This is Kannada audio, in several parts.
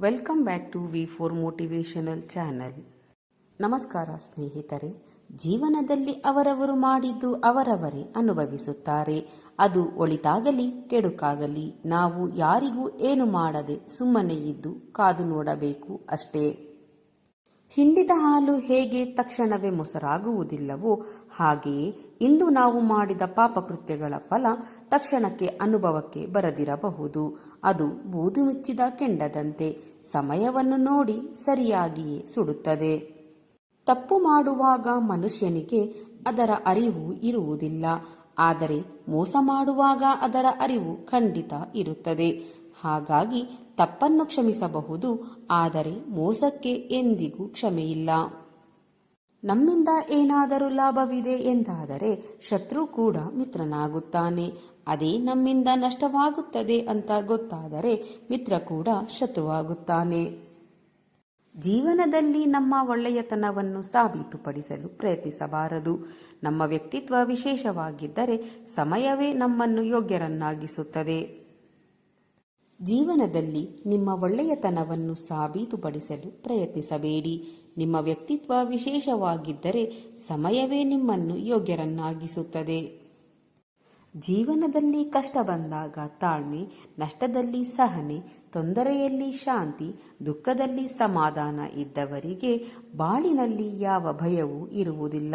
Welcome back to V four motivational channel ನಮಸ್ಕಾರ ಸ್ನೇಹಿತರೆ, ಜೀವನದಲ್ಲಿ ಅವರವರು ಮಾಡಿದ್ದು ಅವರವರೇ ಅನುಭವಿಸುತ್ತಾರೆ. ಅದು ಒಳಿತಾಗಲಿ, ಕೆಡುಕಾಗಲಿ, ನಾವು ಯಾರಿಗೂ ಏನು ಮಾಡದೆ ಸುಮ್ಮನೆ ಇದ್ದು ಕಾದು ನೋಡಬೇಕು ಅಷ್ಟೇ. ಹಿಂಡಿದ ಹಾಲು ಹೇಗೆ ತಕ್ಷಣವೇ ಮೊಸರಾಗುವುದಿಲ್ಲವೋ ಹಾಗೆಯೇ ಇಂದು ನಾವು ಮಾಡಿದ ಪಾಪಕೃತ್ಯಗಳ ಫಲ ತಕ್ಷಣಕ್ಕೆ ಅನುಭವಕ್ಕೆ ಬರದಿರಬಹುದು. ಅದು ಬೂದು ಮುಚ್ಚಿದ ಕೆಂಡದಂತೆ ಸಮಯವನ್ನು ನೋಡಿ ಸರಿಯಾಗಿಯೇ ಸುಡುತ್ತದೆ. ತಪ್ಪು ಮಾಡುವಾಗ ಮನುಷ್ಯನಿಗೆ ಅದರ ಅರಿವು ಇರುವುದಿಲ್ಲ. ಆದರೆ ಮೋಸ ಮಾಡುವಾಗ ಅದರ ಅರಿವು ಖಂಡಿತ ಇರುತ್ತದೆ. ಹಾಗಾಗಿ ತಪ್ಪನ್ನು ಕ್ಷಮಿಸಬಹುದು, ಆದರೆ ಮೋಸಕ್ಕೆ ಎಂದಿಗೂ ಕ್ಷಮೆಯಿಲ್ಲ. ನಮ್ಮಿಂದ ಏನಾದರೂ ಲಾಭವಿದೆ ಎಂದಾದರೆ ಶತ್ರು ಕೂಡ ಮಿತ್ರನಾಗುತ್ತಾನೆ. ಅದೇ ನಮ್ಮಿಂದ ನಷ್ಟವಾಗುತ್ತದೆ ಅಂತ ಗೊತ್ತಾದರೆ ಮಿತ್ರ ಕೂಡ ಶತ್ರುವಾಗುತ್ತಾನೆ. ಜೀವನದಲ್ಲಿ ನಮ್ಮ ಒಳ್ಳೆಯತನವನ್ನು ಸಾಬೀತುಪಡಿಸಲು ಪ್ರಯತ್ನಿಸಬಾರದು. ನಮ್ಮ ವ್ಯಕ್ತಿತ್ವ ವಿಶೇಷವಾಗಿದ್ದರೆ ಸಮಯವೇ ನಮ್ಮನ್ನು ಯೋಗ್ಯರನ್ನಾಗಿಸುತ್ತದೆ. ಜೀವನದಲ್ಲಿ ನಿಮ್ಮ ಒಳ್ಳೆಯತನವನ್ನು ಸಾಬೀತುಪಡಿಸಲು ಪ್ರಯತ್ನಿಸಬೇಡಿ. ನಿಮ್ಮ ವ್ಯಕ್ತಿತ್ವ ವಿಶೇಷವಾಗಿದ್ದರೆ ಸಮಯವೇ ನಿಮ್ಮನ್ನು ಯೋಗ್ಯರನ್ನಾಗಿಸುತ್ತದೆ. ಜೀವನದಲ್ಲಿ ಕಷ್ಟ ಬಂದಾಗ ತಾಳ್ಮೆ, ನಷ್ಟದಲ್ಲಿ ಸಹನೆ, ತೊಂದರೆಯಲ್ಲಿ ಶಾಂತಿ, ದುಃಖದಲ್ಲಿ ಸಮಾಧಾನ ಇದ್ದವರಿಗೆ ಬಾಳಿನಲ್ಲಿ ಯಾವ ಭಯವೂ ಇರುವುದಿಲ್ಲ.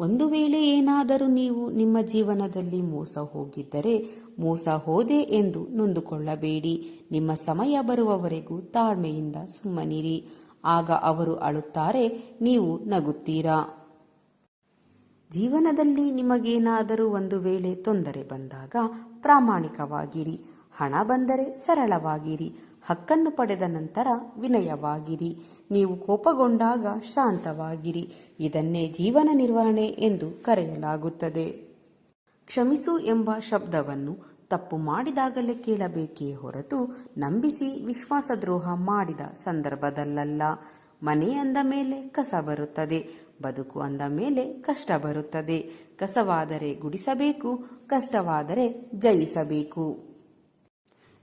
ಒಂದು ವೇಳೆ ಏನಾದರೂ ನೀವು ನಿಮ್ಮ ಜೀವನದಲ್ಲಿ ಮೋಸ ಹೋಗಿದ್ದರೆ ಮೋಸ ಹೋದೆ ಎಂದು ನೊಂದುಕೊಳ್ಳಬೇಡಿ. ನಿಮ್ಮ ಸಮಯ ಬರುವವರೆಗೂ ತಾಳ್ಮೆಯಿಂದ ಸುಮ್ಮನಿರಿ. ಆಗ ಅವರು ಅಳುತ್ತಾರೆ, ನೀವು ನಗುತ್ತೀರಾ? ಜೀವನದಲ್ಲಿ ನಿಮಗೇನಾದರೂ ಒಂದು ವೇಳೆ ತೊಂದರೆ ಬಂದಾಗ ಪ್ರಾಮಾಣಿಕವಾಗಿರಿ. ಹಣ ಬಂದರೆ ಸರಳವಾಗಿರಿ. ಹಕ್ಕನ್ನು ಪಡೆದ ನಂತರ ವಿನಯವಾಗಿರಿ. ನೀವು ಕೋಪಗೊಂಡಾಗ ಶಾಂತವಾಗಿರಿ. ಇದನ್ನೇ ಜೀವನ ನಿರ್ವಹಣೆ ಎಂದು ಕರೆಯಲಾಗುತ್ತದೆ. ಕ್ಷಮಿಸು ಎಂಬ ಶಬ್ದವನ್ನು ತಪ್ಪು ಮಾಡಿದಾಗಲೇ ಕೇಳಬೇಕೇ ಹೊರತು ನಂಬಿಸಿ ವಿಶ್ವಾಸದ್ರೋಹ ಮಾಡಿದ ಸಂದರ್ಭದಲ್ಲಲ್ಲ. ಮನೆ ಅಂದ ಮೇಲೆ ಕಸ ಬರುತ್ತದೆ. ಬದುಕು ಅಂದ ಮೇಲೆ ಕಷ್ಟ ಬರುತ್ತದೆ. ಕಸವಾದರೆ ಗುಡಿಸಬೇಕು, ಕಷ್ಟವಾದರೆ ಜಯಿಸಬೇಕು.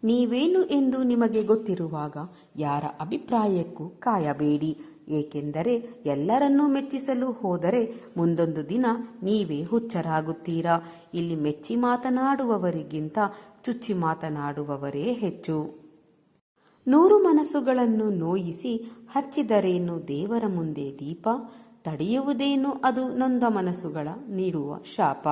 ನೀವೇನು ಎಂದು ನಿಮಗೆ ಗೊತ್ತಿರುವಾಗ ಯಾರ ಅಭಿಪ್ರಾಯಕ್ಕೂ ಕಾಯಬೇಡಿ. ಏಕೆಂದರೆ ಎಲ್ಲರನ್ನೂ ಮೆಚ್ಚಿಸಲು ಹೋದರೆ ಮುಂದೊಂದು ದಿನ ನೀವೇ ಹುಚ್ಚರಾಗುತ್ತೀರಾ. ಇಲ್ಲಿ ಮೆಚ್ಚಿ ಮಾತನಾಡುವವರಿಗಿಂತ ಚುಚ್ಚಿ ಮಾತನಾಡುವವರೇ ಹೆಚ್ಚು. ನೂರು ಮನಸ್ಸುಗಳನ್ನು ನೋಯಿಸಿ ಹಚ್ಚಿದರೇನು ದೇವರ ಮುಂದೆ ದೀಪ? ತಡೆಯುವುದೇನು ಅದು ನೊಂದ ಮನಸ್ಸುಗಳ ನೀಡುವ ಶಾಪ?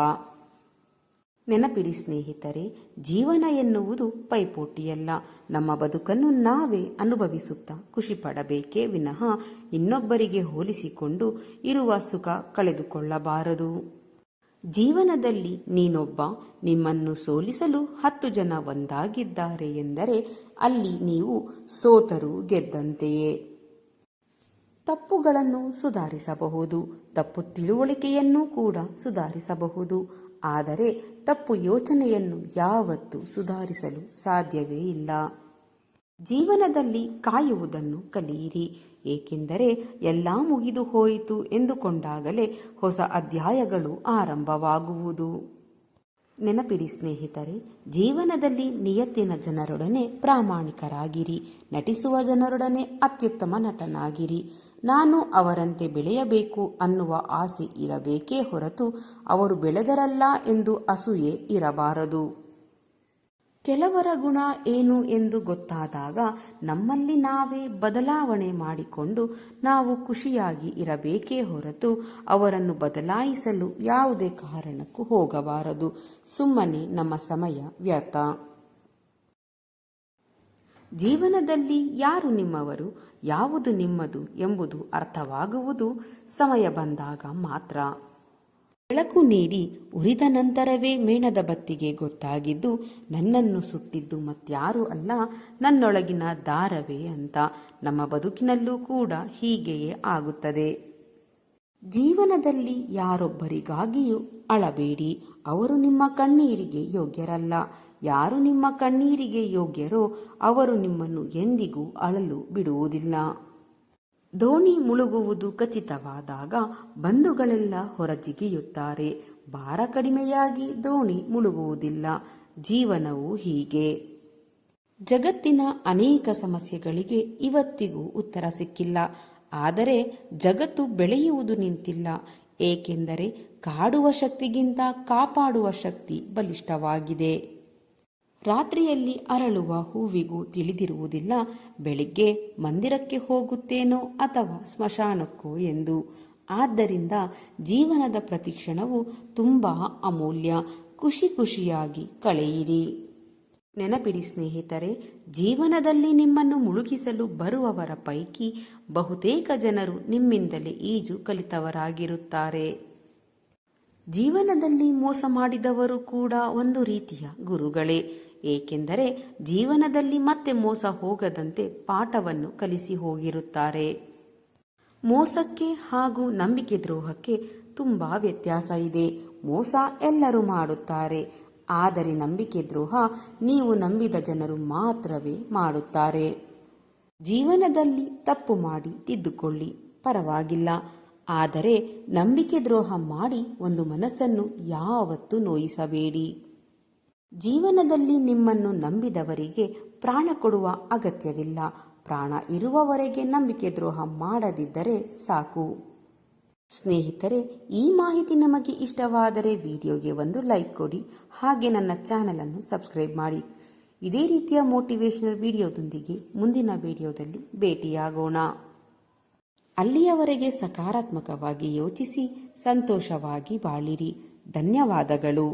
ನೆನಪಿಡಿ ಸ್ನೇಹಿತರೆ, ಜೀವನ ಎನ್ನುವುದು ಪೈಪೋಟಿಯಲ್ಲ. ನಮ್ಮ ಬದುಕನ್ನು ನಾವೇ ಅನುಭವಿಸುತ್ತಾ ಖುಷಿ ಪಡಬೇಕೇ ವಿನಃ ಇನ್ನೊಬ್ಬರಿಗೆ ಹೋಲಿಸಿಕೊಂಡು ಇರುವ ಸುಖ ಕಳೆದುಕೊಳ್ಳಬಾರದು. ಜೀವನದಲ್ಲಿ ನೀನೊಬ್ಬ, ನಿಮ್ಮನ್ನು ಸೋಲಿಸಲು ಹತ್ತು ಜನ ಒಂದಾಗಿದ್ದಾರೆ ಎಂದರೆ ಅಲ್ಲಿ ನೀವು ಸೋತರು ಗೆದ್ದಂತೆಯೇ. ತಪ್ಪುಗಳನ್ನು ಸುಧಾರಿಸಬಹುದು, ತಪ್ಪು ತಿಳುವಳಿಕೆಯನ್ನು ಕೂಡ ಸುಧಾರಿಸಬಹುದು. ಆದರೆ ತಪ್ಪು ಯೋಚನೆಯನ್ನು ಯಾವತ್ತೂ ಸುಧಾರಿಸಲು ಸಾಧ್ಯವೇ ಇಲ್ಲ. ಜೀವನದಲ್ಲಿ ಕಾಯುವುದನ್ನು ಕಲಿಯಿರಿ. ಏಕೆಂದರೆ ಎಲ್ಲ ಮುಗಿದು ಹೋಯಿತು ಎಂದುಕೊಂಡಾಗಲೇ ಹೊಸ ಅಧ್ಯಾಯಗಳು ಆರಂಭವಾಗುವುದು. ನೆನಪಿಡಿ ಸ್ನೇಹಿತರೆ, ಜೀವನದಲ್ಲಿ ನಿಯತ್ತಿನ ಜನರೊಡನೆ ಪ್ರಾಮಾಣಿಕರಾಗಿರಿ. ನಟಿಸುವ ಜನರೊಡನೆ ಅತ್ಯುತ್ತಮ ನಟನಾಗಿರಿ. ನಾನು ಅವರಂತೆ ಬೆಳೆಯಬೇಕು ಅನ್ನುವ ಆಸೆ ಇರಬೇಕೇ ಹೊರತು ಅವರು ಬೆಳೆದರಲ್ಲ ಎಂದು ಅಸೂಯೆ ಇರಬಾರದು. ಕೆಲವರ ಗುಣ ಏನು ಎಂದು ಗೊತ್ತಾದಾಗ ನಮ್ಮಲ್ಲಿ ನಾವೇ ಬದಲಾವಣೆ ಮಾಡಿಕೊಂಡು ನಾವು ಖುಷಿಯಾಗಿ ಇರಬೇಕೇ ಹೊರತು ಅವರನ್ನು ಬದಲಾಯಿಸಲು ಯಾವುದೇ ಕಾರಣಕ್ಕೂ ಹೋಗಬಾರದು. ಸುಮ್ಮನೆ ನಮ್ಮ ಸಮಯ ವ್ಯರ್ಥ. ಜೀವನದಲ್ಲಿ ಯಾರು ನಿಮ್ಮವರು? ಯಾವುದು ನಿಮ್ಮದು ಎಂಬುದು ಅರ್ಥವಾಗುವುದು ಸಮಯ ಬಂದಾಗ ಮಾತ್ರ. ಬೆಳಕು ನೀಡಿ ಉರಿದ ನಂತರವೇ ಮೇಣದ ಬತ್ತಿಗೆ ಗೊತ್ತಾಗಿದ್ದು ನನ್ನನ್ನು ಸುಟ್ಟಿದ್ದು ಮತ್ಯಾರೂ ಅಲ್ಲ, ನನ್ನೊಳಗಿನ ದಾರವೇ ಅಂತ. ನಮ್ಮ ಬದುಕಿನಲ್ಲೂ ಕೂಡ ಹೀಗೆಯೇ ಆಗುತ್ತದೆ. ಜೀವನದಲ್ಲಿ ಯಾರೊಬ್ಬರಿಗಾಗಿಯೂ ಅಳಬೇಡಿ. ಅವರು ನಿಮ್ಮ ಕಣ್ಣೀರಿಗೆ ಯೋಗ್ಯರಲ್ಲ. ಯಾರು ನಿಮ್ಮ ಕಣ್ಣೀರಿಗೆ ಯೋಗ್ಯರೋ ಅವರು ನಿಮ್ಮನ್ನು ಎಂದಿಗೂ ಅಳಲು ಬಿಡುವುದಿಲ್ಲ. ದೋಣಿ ಮುಳುಗುವುದು ಖಚಿತವಾದಾಗ ಬಂಧುಗಳೆಲ್ಲ ಹೊರಜಿಗಿಯುತ್ತಾರೆ. ಭಾರ ಕಡಿಮೆಯಾಗಿ ದೋಣಿ ಮುಳುಗುವುದಿಲ್ಲ. ಜೀವನವು ಹೀಗೆ. ಜಗತ್ತಿನ ಅನೇಕ ಸಮಸ್ಯೆಗಳಿಗೆ ಇವತ್ತಿಗೂ ಉತ್ತರ ಸಿಕ್ಕಿಲ್ಲ. ಆದರೆ ಜಗತ್ತು ಬೆಳೆಯುವುದು ನಿಂತಿಲ್ಲ, ಏಕೆಂದರೆ ಕಾಡುವ ಶಕ್ತಿಗಿಂತ ಕಾಪಾಡುವ ಶಕ್ತಿ ಬಲಿಷ್ಠವಾಗಿದೆ. ರಾತ್ರಿಯಲ್ಲಿ ಅರಳುವ ಹೂವಿಗೂ ತಿಳಿದಿರುವುದಿಲ್ಲ, ಬೆಳಿಗ್ಗೆ ಮಂದಿರಕ್ಕೆ ಹೋಗುತ್ತೇನೋ ಅಥವಾ ಸ್ಮಶಾನಕ್ಕೋ ಎಂದು. ಆದ್ದರಿಂದ ಜೀವನದ ಪ್ರತಿಕ್ಷಣವು ತುಂಬ ಅಮೂಲ್ಯ, ಖುಷಿ ಖುಷಿಯಾಗಿ ಕಳೆಯಿರಿ. ನೆನಪಿಡಿ ಸ್ನೇಹಿತರೆ, ಜೀವನದಲ್ಲಿ ನಿಮ್ಮನ್ನು ಮುಳುಗಿಸಲು ಬರುವವರ ಪೈಕಿ ಬಹುತೇಕ ಜನರು ನಿಮ್ಮಿಂದಲೇ ಈಜು ಕಲಿತವರಾಗಿರುತ್ತಾರೆ. ಜೀವನದಲ್ಲಿ ಮೋಸ ಮಾಡಿದವರು ಕೂಡ ಒಂದು ರೀತಿಯ ಗುರುಗಳೇ. ಏಕೆಂದರೆ ಜೀವನದಲ್ಲಿ ಮತ್ತೆ ಮೋಸ ಹೋಗದಂತೆ ಪಾಠವನ್ನು ಕಲಿಸಿ ಹೋಗಿರುತ್ತಾರೆ. ಮೋಸಕ್ಕೆ ಹಾಗೂ ನಂಬಿಕೆ ದ್ರೋಹಕ್ಕೆ ತುಂಬ ವ್ಯತ್ಯಾಸ ಇದೆ. ಮೋಸ ಎಲ್ಲರೂ ಮಾಡುತ್ತಾರೆ. ಆದರೆ ನಂಬಿಕೆ ದ್ರೋಹ ನೀವು ನಂಬಿದ ಜನರು ಮಾತ್ರವೇ ಮಾಡುತ್ತಾರೆ. ಜೀವನದಲ್ಲಿ ತಪ್ಪು ಮಾಡಿ ತಿದ್ದುಕೊಳ್ಳಿ, ಪರವಾಗಿಲ್ಲ. ಆದರೆ ನಂಬಿಕೆ ದ್ರೋಹ ಮಾಡಿ ಒಂದು ಮನಸ್ಸನ್ನು ಯಾವತ್ತೂ ನೋಯಿಸಬೇಡಿ. ಜೀವನದಲ್ಲಿ ನಿಮ್ಮನ್ನು ನಂಬಿದವರಿಗೆ ಪ್ರಾಣ ಕೊಡುವ ಅಗತ್ಯವಿಲ್ಲ. ಪ್ರಾಣ ಇರುವವರೆಗೆ ನಂಬಿಕೆ ದ್ರೋಹ ಮಾಡದಿದ್ದರೆ ಸಾಕು. ಸ್ನೇಹಿತರೆ, ಈ ಮಾಹಿತಿ ನಮಗೆ ಇಷ್ಟವಾದರೆ ವಿಡಿಯೋಗೆ ಒಂದು ಲೈಕ್ ಕೊಡಿ, ಹಾಗೆ ನನ್ನ ಚಾನಲನ್ನು ಸಬ್ಸ್ಕ್ರೈಬ್ ಮಾಡಿ. ಇದೇ ರೀತಿಯ ಮೋಟಿವೇಶನಲ್ ವಿಡಿಯೋದೊಂದಿಗೆ ಮುಂದಿನ ವಿಡಿಯೋದಲ್ಲಿ ಭೇಟಿಯಾಗೋಣ. ಅಲ್ಲಿಯವರೆಗೆ ಸಕಾರಾತ್ಮಕವಾಗಿ ಯೋಚಿಸಿ, ಸಂತೋಷವಾಗಿ ಬಾಳಿರಿ. ಧನ್ಯವಾದಗಳು.